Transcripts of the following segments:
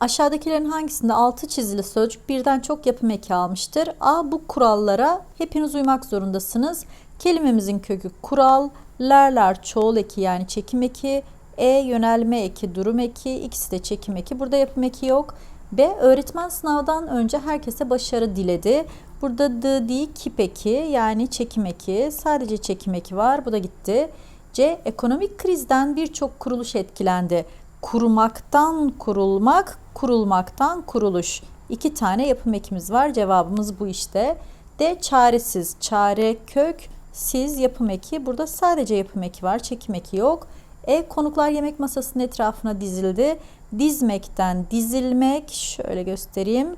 Aşağıdakilerin hangisinde altı çizili sözcük birden çok yapım eki almıştır? A. Bu kurallara hepiniz uymak zorundasınız. Kelimemizin kökü kural, lerler çoğul eki yani çekim eki, e yönelme eki, durum eki, ikisi de çekim eki. Burada yapım eki yok. B. Öğretmen sınavdan önce herkese başarı diledi. Burada d değil kip eki yani çekim eki. Sadece çekim eki var. Bu da gitti. C. Ekonomik krizden birçok kuruluş etkilendi. Kurmaktan kurulmak, kurulmaktan kuruluş. İki tane yapım ekimiz var. Cevabımız bu işte. D. Çaresiz. Çare kök, siz yapım eki. Burada sadece yapım eki var. Çekim eki yok. E. Konuklar yemek masasının etrafına dizildi. Dizmekten dizilmek. Şöyle göstereyim.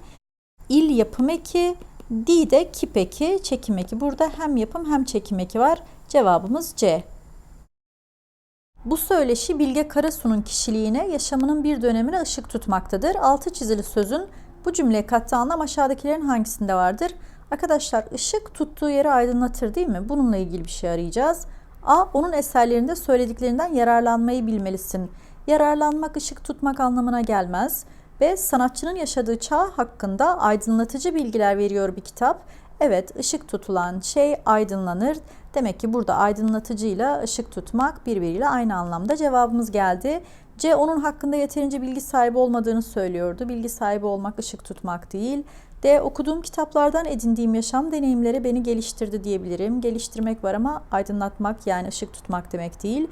İl yapım eki. D de kip eki, çekim eki. Burada hem yapım hem çekim eki var. Cevabımız C. Bu söyleşi Bilge Karasu'nun kişiliğine, yaşamının bir dönemine ışık tutmaktadır. Altı çizili sözün bu cümleye kattığı anlam aşağıdakilerin hangisinde vardır? Arkadaşlar ışık tuttuğu yeri aydınlatır değil mi? Bununla ilgili bir şey arayacağız. A. Onun eserlerinde söylediklerinden yararlanmayı bilmelisin. Yararlanmak ışık tutmak anlamına gelmez. B. Sanatçının yaşadığı çağ hakkında aydınlatıcı bilgiler veriyor bir kitap. Evet, ışık tutulan şey aydınlanır. Demek ki burada aydınlatıcıyla ışık tutmak birbiriyle aynı anlamda cevabımız geldi. C onun hakkında yeterince bilgi sahibi olmadığını söylüyordu. Bilgi sahibi olmak ışık tutmak değil. D okuduğum kitaplardan edindiğim yaşam deneyimleri beni geliştirdi diyebilirim. Geliştirmek var ama aydınlatmak yani ışık tutmak demek değil.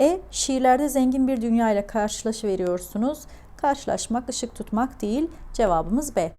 E şiirlerde zengin bir dünya ile karşılaşıveriyorsunuz. Karşılaşmak, ışık tutmak değil. Cevabımız B.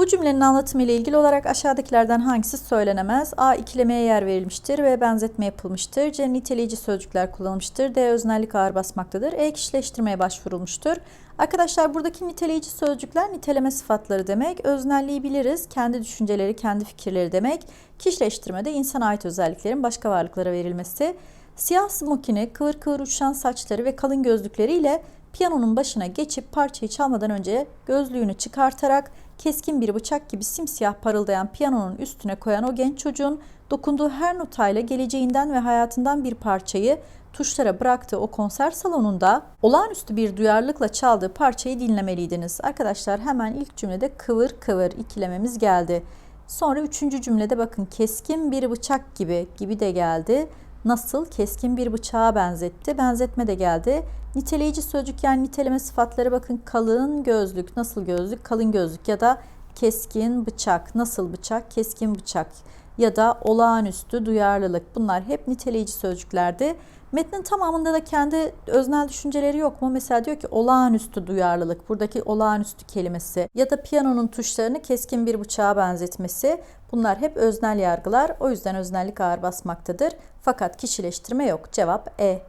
Bu cümlenin anlatımı ile ilgili olarak aşağıdakilerden hangisi söylenemez? A. ikilemeye yer verilmiştir ve benzetme yapılmıştır. C. Niteleyici sözcükler kullanılmıştır. D. Öznellik ağır basmaktadır. E. Kişileştirmeye başvurulmuştur. Arkadaşlar buradaki niteleyici sözcükler niteleme sıfatları demek. Öznelliği biliriz. Kendi düşünceleri, kendi fikirleri demek. Kişileştirme de insana ait özelliklerin başka varlıklara verilmesi. Siyah smokini, kıvır kıvır uçuşan saçları ve kalın gözlükleriyle piyanonun başına geçip parçayı çalmadan önce gözlüğünü çıkartarak keskin bir bıçak gibi simsiyah parıldayan piyanonun üstüne koyan o genç çocuğun dokunduğu her notayla geleceğinden ve hayatından bir parçayı tuşlara bıraktığı o konser salonunda olağanüstü bir duyarlılıkla çaldığı parçayı dinlemeliydiniz. Arkadaşlar hemen ilk cümlede kıvır kıvır ikilememiz geldi. Sonra üçüncü cümlede bakın keskin bir bıçak gibi gibi de geldi. Nasıl? Keskin bir bıçağa benzetti. Benzetme de geldi. Niteleyici sözcük yani niteleme sıfatları bakın kalın gözlük, nasıl gözlük, kalın gözlük ya da keskin bıçak, nasıl bıçak, keskin bıçak ya da olağanüstü duyarlılık. Bunlar hep niteleyici sözcüklerdi. Metnin tamamında da kendi öznel düşünceleri yok mu? Mesela diyor ki olağanüstü duyarlılık. Buradaki olağanüstü kelimesi ya da piyanonun tuşlarını keskin bir bıçağa benzetmesi. Bunlar hep öznel yargılar. O yüzden öznellik ağır basmaktadır. Fakat kişileştirme yok. Cevap E.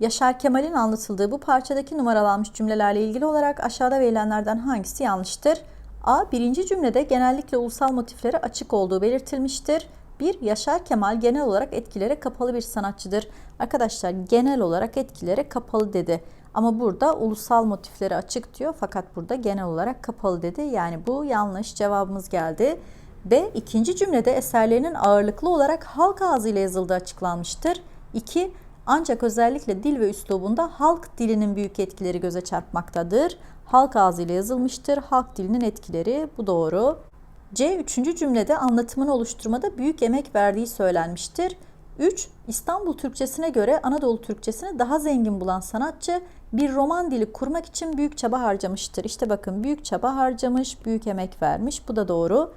Yaşar Kemal'in anlatıldığı bu parçadaki numaralanmış cümlelerle ilgili olarak aşağıda verilenlerden hangisi yanlıştır? A. Birinci cümlede genellikle ulusal motiflere açık olduğu belirtilmiştir. 1. Yaşar Kemal genel olarak etkilere kapalı bir sanatçıdır. Arkadaşlar genel olarak etkilere kapalı dedi. Ama burada ulusal motiflere açık diyor fakat burada genel olarak kapalı dedi. Yani bu yanlış cevabımız geldi. B. ikinci cümlede eserlerinin ağırlıklı olarak halk ağzıyla yazıldığı açıklanmıştır. 2. Ancak özellikle dil ve üslubunda halk dilinin büyük etkileri göze çarpmaktadır. Halk ağzıyla yazılmıştır. Halk dilinin etkileri bu doğru. C. Üçüncü cümlede anlatımını oluşturmada büyük emek verdiği söylenmiştir. 3. İstanbul Türkçesine göre Anadolu Türkçesini daha zengin bulan sanatçı bir roman dili kurmak için büyük çaba harcamıştır. İşte bakın büyük çaba harcamış, büyük emek vermiş. Bu da doğru.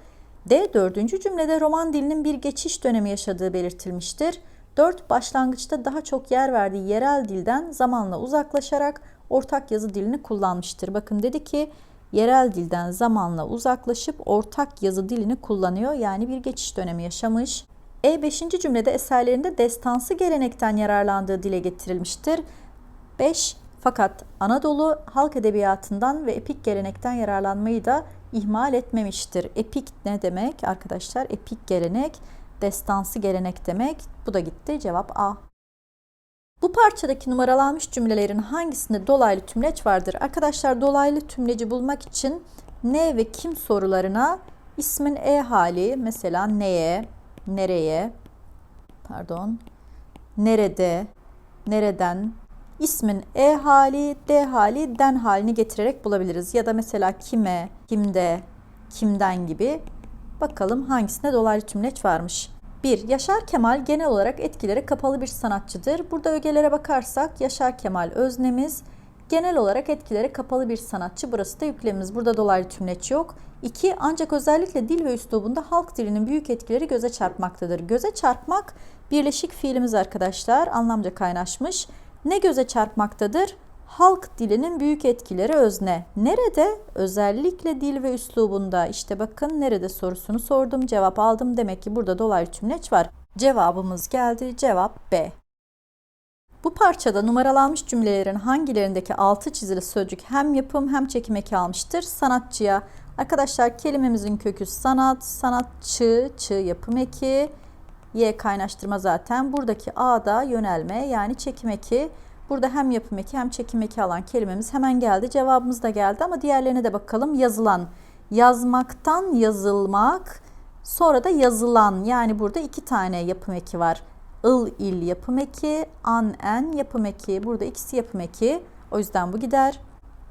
D. Dördüncü cümlede roman dilinin bir geçiş dönemi yaşadığı belirtilmiştir. 4. Başlangıçta daha çok yer verdiği yerel dilden zamanla uzaklaşarak ortak yazı dilini kullanmıştır. Bakın dedi ki yerel dilden zamanla uzaklaşıp ortak yazı dilini kullanıyor. Yani bir geçiş dönemi yaşamış. E 5. cümlede eserlerinde destansı gelenekten yararlandığı dile getirilmiştir. 5. Fakat Anadolu halk edebiyatından ve epik gelenekten yararlanmayı da ihmal etmemiştir. Epik ne demek arkadaşlar? Epik gelenek, destansı gelenek demek. Bu da gitti. Cevap A. Bu parçadaki numaralanmış cümlelerin hangisinde dolaylı tümleç vardır? Arkadaşlar dolaylı tümleci bulmak için ne ve kim sorularına ismin e hali mesela neye, nereye, pardon, nerede, nereden, ismin e hali, d hali, den halini getirerek bulabiliriz. Ya da mesela kime, kimde, kimden gibi. Bakalım hangisinde dolaylı tümleç varmış. 1. Yaşar Kemal genel olarak etkilere kapalı bir sanatçıdır. Burada ögelere bakarsak Yaşar Kemal öznemiz, genel olarak etkilere kapalı bir sanatçı. Burası da yüklemimiz. Burada dolaylı tümleç yok. 2. Ancak özellikle dil ve üslubunda halk dilinin büyük etkileri göze çarpmaktadır. Göze çarpmak birleşik fiilimiz arkadaşlar. Anlamca kaynaşmış. Ne göze çarpmaktadır? Halk dilinin büyük etkileri özne. Nerede? Özellikle dil ve üslubunda. İşte bakın nerede sorusunu sordum. Cevap aldım. Demek ki burada dolaylı tümleç var. Cevabımız geldi. Cevap B. Bu parçada numaralanmış cümlelerin hangilerindeki altı çizili sözcük hem yapım hem çekim eki almıştır? Sanatçıya. Arkadaşlar kelimemizin kökü sanat, sanatçı, çı yapım eki, y kaynaştırma zaten. Buradaki a da yönelme yani çekim eki. Burada hem yapım eki hem çekim eki alan kelimemiz hemen geldi. Cevabımız da geldi ama diğerlerine de bakalım. Yazılan, yazmaktan yazılmak, sonra da yazılan yani burada iki tane yapım eki var. Il, il yapım eki, an, en yapım eki. Burada ikisi yapım eki. O yüzden bu gider.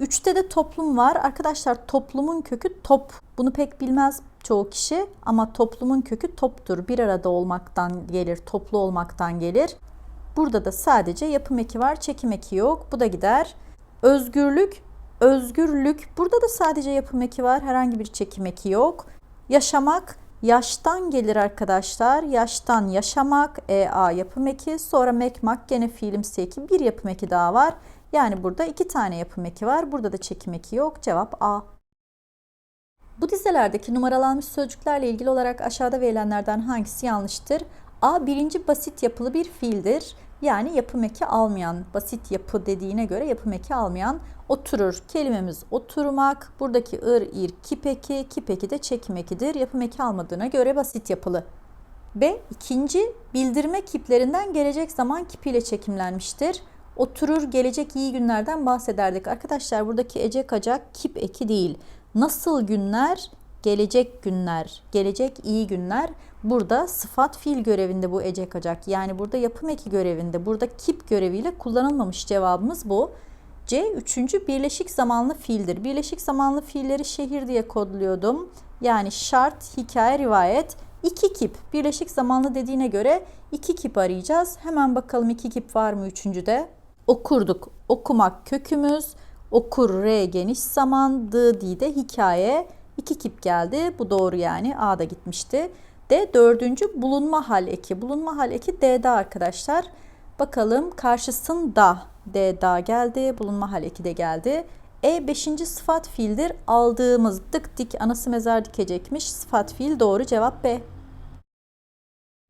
Üçte de toplum var. Arkadaşlar toplumun kökü top. Bunu pek bilmez çoğu kişi ama toplumun kökü toptur. Bir arada olmaktan gelir, toplu olmaktan gelir. Burada da sadece yapım eki var, çekim eki yok. Bu da gider. Özgürlük, özgürlük. Burada da sadece yapım eki var, herhangi bir çekim eki yok. Yaşamak, yaştan gelir arkadaşlar. Yaştan yaşamak, ea yapım eki. Sonra mekmak gene fiilimsi eki. Bir yapım eki daha var. Yani burada iki tane yapım eki var. Burada da çekim eki yok. Cevap A. Bu dizelerdeki numaralanmış sözcüklerle ilgili olarak aşağıda verilenlerden hangisi yanlıştır? A. Birinci basit yapılı bir fiildir. Yani yapım eki almayan, basit yapı dediğine göre yapım eki almayan oturur. Kelimemiz oturmak. Buradaki ır, ir, kip eki, kip eki de çekim ekidir. Yapım eki almadığına göre basit yapılı. B. ikinci bildirme kiplerinden gelecek zaman kipiyle çekimlenmiştir. Oturur gelecek iyi günlerden bahsederdik. Arkadaşlar buradaki ecek acak kip eki değil. Nasıl günler? Gelecek günler, gelecek iyi günler. Burada sıfat fiil görevinde bu ecek acak. Yani burada yapım eki görevinde, burada kip göreviyle kullanılmamış cevabımız bu. C. Üçüncü birleşik zamanlı fiildir. Birleşik zamanlı fiilleri şehir diye kodluyordum. Yani şart, hikaye, rivayet. İki kip. Birleşik zamanlı dediğine göre iki kip arayacağız. Hemen bakalım iki kip var mı üçüncüde? Okurduk. Okumak kökümüz. Okur re geniş zaman. Dı di de hikaye. İki kip geldi. Bu doğru yani. A da gitmişti. D dördüncü bulunma hal eki. Bulunma hal eki D'de arkadaşlar. Bakalım karşısında D da geldi. Bulunma hal eki de geldi. E beşinci sıfat fiildir. Aldığımız dık dik anası mezar dikecekmiş. Sıfat fiil doğru cevap B.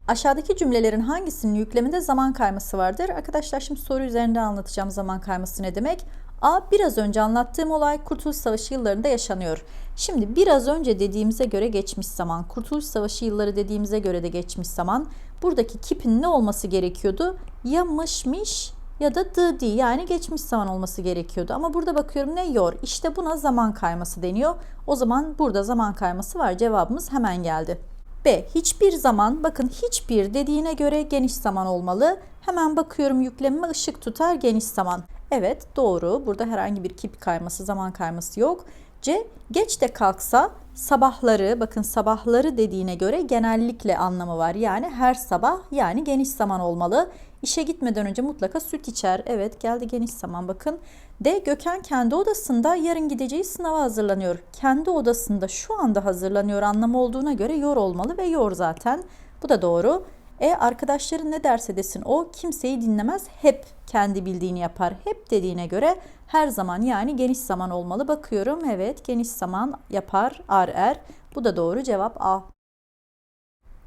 Aşağıdaki cümlelerin hangisinin yükleminde zaman kayması vardır? Arkadaşlar şimdi soru üzerinde anlatacağım zaman kayması ne demek. A. Biraz önce anlattığım olay Kurtuluş Savaşı yıllarında yaşanıyor. Şimdi biraz önce dediğimize göre geçmiş zaman, Kurtuluş Savaşı yılları dediğimize göre de geçmiş zaman. Buradaki kipin ne olması gerekiyordu? Ya mışmış ya da dı di yani geçmiş zaman olması gerekiyordu. Ama burada bakıyorum ne yor? İşte buna zaman kayması deniyor. O zaman burada zaman kayması var. Cevabımız hemen geldi. B. Hiçbir zaman bakın hiçbir dediğine göre geniş zaman olmalı. Hemen bakıyorum yüklemime ışık tutar geniş zaman. Evet doğru. Burada herhangi bir kip kayması, zaman kayması yok. C. Geç de kalksa sabahları, bakın sabahları dediğine göre genellikle anlamı var. Yani her sabah yani geniş zaman olmalı. İşe gitmeden önce mutlaka süt içer. Evet geldi geniş zaman bakın. D. Gökhan kendi odasında yarın gideceği sınava hazırlanıyor. Kendi odasında şu anda hazırlanıyor anlamı olduğuna göre yor olmalı ve yor zaten. Bu da doğru. E arkadaşların ne derse desin o kimseyi dinlemez. Hep kendi bildiğini yapar. Hep dediğine göre her zaman yani geniş zaman olmalı. Bakıyorum evet geniş zaman yapar ar er. Bu da doğru cevap A.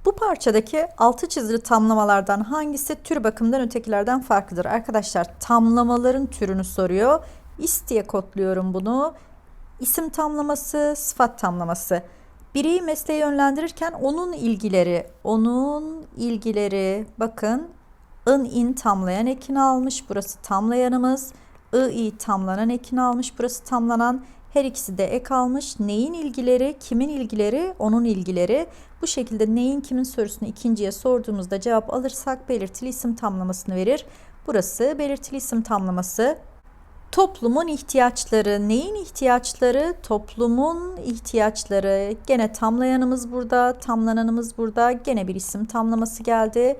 Bu parçadaki altı çizili tamlamalardan hangisi tür bakımından ötekilerden farklıdır? Arkadaşlar tamlamaların türünü soruyor. İst diye kodluyorum bunu. İsim tamlaması, sıfat tamlaması. Bireyi mesleğe yönlendirirken onun ilgileri, onun ilgileri bakın ın in tamlayan ekini almış. Burası tamlayanımız. I i tamlanan ekini almış. Burası tamlanan. Her ikisi de ek almış. Neyin ilgileri, kimin ilgileri, onun ilgileri. Bu şekilde neyin kimin sorusunu ikinciye sorduğumuzda cevap alırsak belirtili isim tamlamasını verir. Burası belirtili isim tamlaması. Toplumun ihtiyaçları, neyin ihtiyaçları? Toplumun ihtiyaçları. Gene tamlayanımız burada, tamlananımız burada. Gene bir isim tamlaması geldi.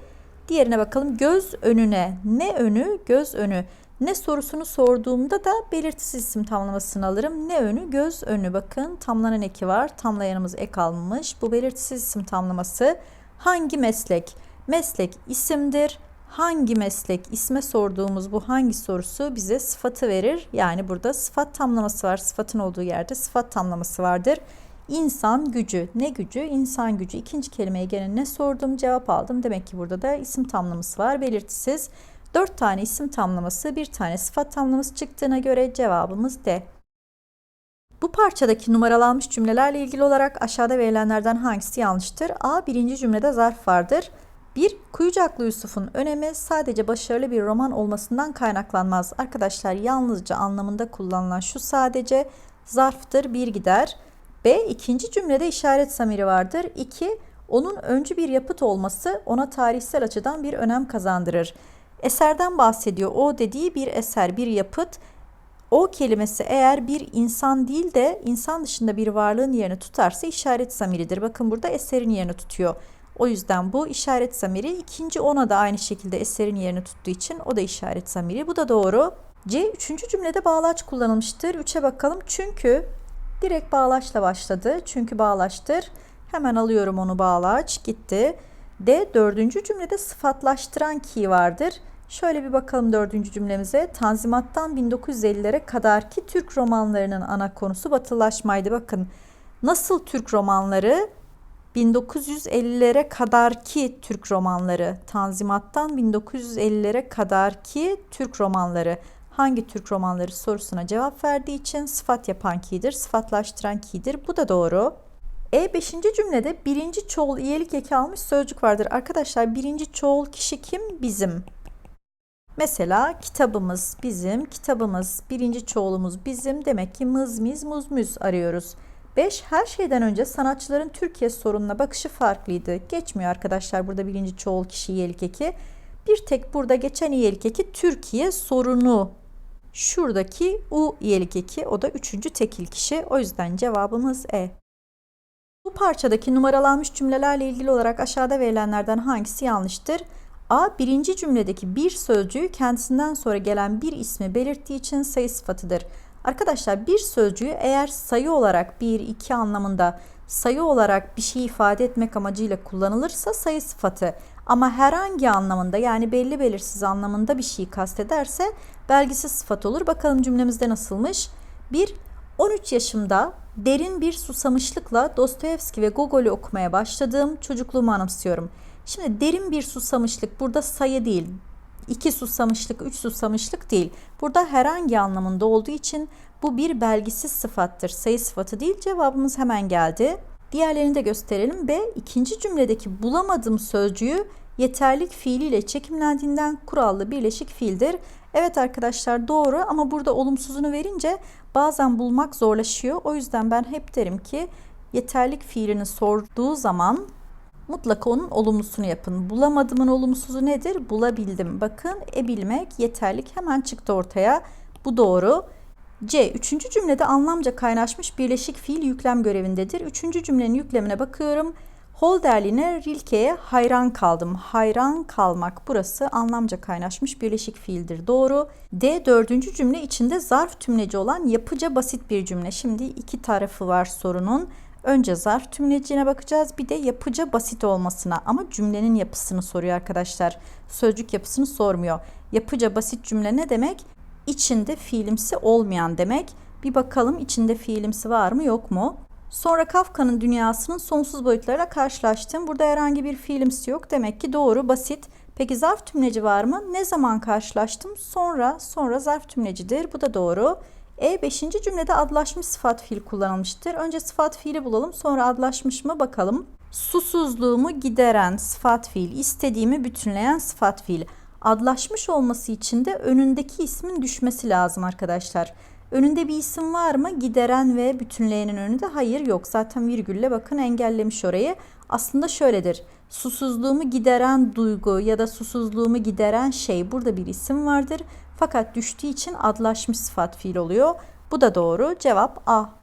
Diğerine bakalım. Göz önüne. Ne önü? Göz önü. Ne sorusunu sorduğumda da belirtisiz isim tamlamasını alırım. Ne önü? Göz önü. Bakın tamlanan eki var. Tamlayanımız ek almış. Bu belirtisiz isim tamlaması. Hangi meslek? Meslek isimdir. Hangi meslek isme sorduğumuz bu hangi sorusu bize sıfatı verir. Yani burada sıfat tamlaması var. Sıfatın olduğu yerde sıfat tamlaması vardır. İnsan gücü. Ne gücü? İnsan gücü. İkinci kelimeye gene ne sordum cevap aldım. Demek ki burada da isim tamlaması var. Belirtisiz. Dört tane isim tamlaması, bir tane sıfat tamlaması çıktığına göre cevabımız D. Bu parçadaki numaralanmış cümlelerle ilgili olarak aşağıda verilenlerden hangisi yanlıştır? A. Birinci cümlede zarf vardır. 1. Kuyucaklı Yusuf'un önemi sadece başarılı bir roman olmasından kaynaklanmaz. Arkadaşlar yalnızca anlamında kullanılan şu sadece zarftır bir gider. B. ikinci cümlede işaret zamiri vardır. 2. Onun öncü bir yapıt olması ona tarihsel açıdan bir önem kazandırır. Eserden bahsediyor. O dediği bir eser, bir yapıt. O kelimesi eğer bir insan değil de insan dışında bir varlığın yerini tutarsa işaret zamiridir. Bakın burada eserin yerini tutuyor. O yüzden bu işaret zamiri ikinci ona da aynı şekilde eserin yerini tuttuğu için o da işaret zamiri. Bu da doğru. C üçüncü cümlede bağlaç kullanılmıştır. Üçe bakalım. Çünkü direkt bağlaçla başladı. Çünkü bağlaçtır. Hemen alıyorum onu bağlaç. Gitti. D dördüncü cümlede sıfatlaştıran ki vardır. Şöyle bir bakalım dördüncü cümlemize. Tanzimattan 1950'lere kadar ki Türk romanlarının ana konusu batılaşmaydı. Bakın nasıl Türk romanları 1950'lere kadar ki Türk romanları, Tanzimat'tan 1950'lere kadar ki Türk romanları, hangi Türk romanları sorusuna cevap verdiği için sıfat yapan ki'dir, sıfatlaştıran ki'dir. Bu da doğru. E 5. cümlede birinci çoğul iyelik eki almış sözcük vardır. Arkadaşlar birinci çoğul kişi kim? Bizim. Mesela kitabımız bizim, kitabımız, birinci çoğulumuz bizim. Demek ki mız miz muz müz arıyoruz. 5. Her şeyden önce sanatçıların Türkiye sorununa bakışı farklıydı. Geçmiyor arkadaşlar burada birinci çoğul kişi iyelik eki. Bir tek burada geçen iyelik eki Türkiye sorunu. Şuradaki U iyelik eki o da üçüncü tekil kişi. O yüzden cevabımız E. Bu parçadaki numaralanmış cümlelerle ilgili olarak aşağıda verilenlerden hangisi yanlıştır? A. Birinci cümledeki bir sözcüğü kendisinden sonra gelen bir ismi belirttiği için sayı sıfatıdır. Arkadaşlar bir sözcüğü eğer sayı olarak bir, iki anlamında sayı olarak bir şey ifade etmek amacıyla kullanılırsa sayı sıfatı. Ama herhangi anlamında yani belli belirsiz anlamında bir şey kastederse belgisiz sıfat olur. Bakalım cümlemizde nasılmış? 1. 13 yaşımda derin bir susamışlıkla Dostoyevski ve Gogol'ü okumaya başladığım çocukluğumu anımsıyorum. Şimdi derin bir susamışlık burada sayı değil, iki susamışlık, üç susamışlık değil. Burada herhangi anlamında olduğu için bu bir belgisiz sıfattır. Sayı sıfatı değil. Cevabımız hemen geldi. Diğerlerini de gösterelim. B. ikinci cümledeki bulamadım sözcüğü yeterlik fiiliyle çekimlendiğinden kurallı birleşik fiildir. Evet arkadaşlar doğru ama burada olumsuzunu verince bazen bulmak zorlaşıyor. O yüzden ben hep derim ki yeterlik fiilini sorduğu zaman mutlaka onun olumlusunu yapın. Bulamadımın olumsuzu nedir? Bulabildim. Bakın e bilmek yeterlik hemen çıktı ortaya. Bu doğru. C. Üçüncü cümlede anlamca kaynaşmış birleşik fiil yüklem görevindedir. Üçüncü cümlenin yüklemine bakıyorum. Holderlin'e Rilke'ye hayran kaldım. Hayran kalmak burası anlamca kaynaşmış birleşik fiildir. Doğru. D. Dördüncü cümle içinde zarf tümleci olan yapıca basit bir cümle. Şimdi iki tarafı var sorunun. Önce zarf tümlecine bakacağız. Bir de yapıca basit olmasına ama cümlenin yapısını soruyor arkadaşlar. Sözcük yapısını sormuyor. Yapıca basit cümle ne demek? İçinde fiilimsi olmayan demek. Bir bakalım içinde fiilimsi var mı yok mu? Sonra Kafka'nın dünyasının sonsuz boyutlarıyla karşılaştım. Burada herhangi bir fiilimsi yok. Demek ki doğru, basit. Peki zarf tümleci var mı? Ne zaman karşılaştım? Sonra, sonra zarf tümlecidir. Bu da doğru. E 5. cümlede adlaşmış sıfat fiil kullanılmıştır. Önce sıfat fiili bulalım sonra adlaşmış mı bakalım. Susuzluğumu gideren sıfat fiil, istediğimi bütünleyen sıfat fiil. Adlaşmış olması için de önündeki ismin düşmesi lazım arkadaşlar. Önünde bir isim var mı? Gideren ve bütünleyenin önünde hayır yok. Zaten virgülle bakın engellemiş orayı. Aslında şöyledir. Susuzluğumu gideren duygu ya da susuzluğumu gideren şey burada bir isim vardır. Fakat düştüğü için adlaşmış sıfat fiil oluyor. Bu da doğru. Cevap A.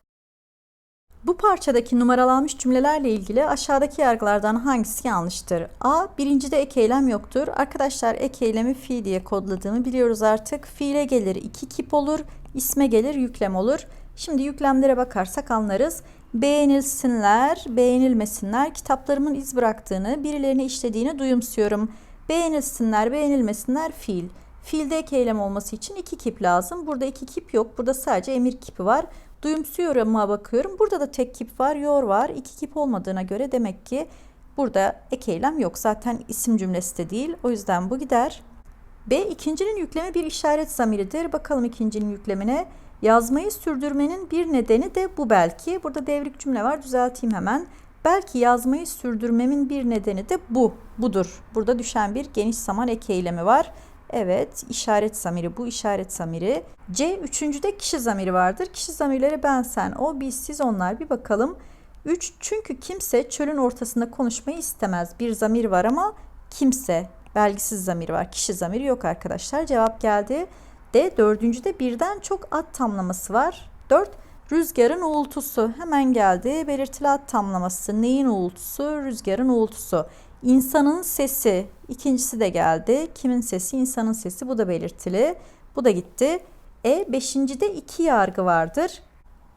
Bu parçadaki numaralanmış cümlelerle ilgili aşağıdaki yargılardan hangisi yanlıştır? A. Birincide ek eylem yoktur. Arkadaşlar ek eylemi fiil diye kodladığımı biliyoruz artık. Fiile gelir iki kip olur, isme gelir yüklem olur. Şimdi yüklemlere bakarsak anlarız. Beğenilsinler, beğenilmesinler, kitaplarımın iz bıraktığını, birilerine işlediğini duyumsuyorum. Beğenilsinler, beğenilmesinler fiil. Fiilde ek eylem olması için iki kip lazım. Burada iki kip yok. Burada sadece emir kipi var. Duyumsuyorum'a bakıyorum. Burada da tek kip var, yor var. İki kip olmadığına göre demek ki burada ek eylem yok. Zaten isim cümlesi de değil. O yüzden bu gider. B. ikincinin yüklemi bir işaret zamiridir. Bakalım ikincinin yüklemine. Yazmayı sürdürmenin bir nedeni de bu belki. Burada devrik cümle var. Düzelteyim hemen. Belki yazmayı sürdürmemin bir nedeni de bu. Budur. Burada düşen bir geniş zaman ek eylemi var. Evet, işaret zamiri bu işaret zamiri. C üçüncüde kişi zamiri vardır. Kişi zamirleri ben, sen, o, biz, siz, onlar. Bir bakalım. 3 çünkü kimse çölün ortasında konuşmayı istemez. Bir zamir var ama kimse belgisiz zamir var. Kişi zamiri yok arkadaşlar. Cevap geldi. D dördüncüde birden çok ad tamlaması var. 4 rüzgarın uğultusu hemen geldi. Belirtili ad tamlaması. Neyin uğultusu? Rüzgarın uğultusu. İnsanın sesi. ikincisi de geldi. Kimin sesi? İnsanın sesi. Bu da belirtili. Bu da gitti. E beşincide iki yargı vardır.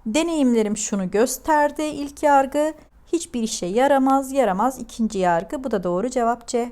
Deneyimlerim şunu gösterdi. İlk yargı hiçbir işe yaramaz, yaramaz ikinci yargı. Bu da doğru cevap C.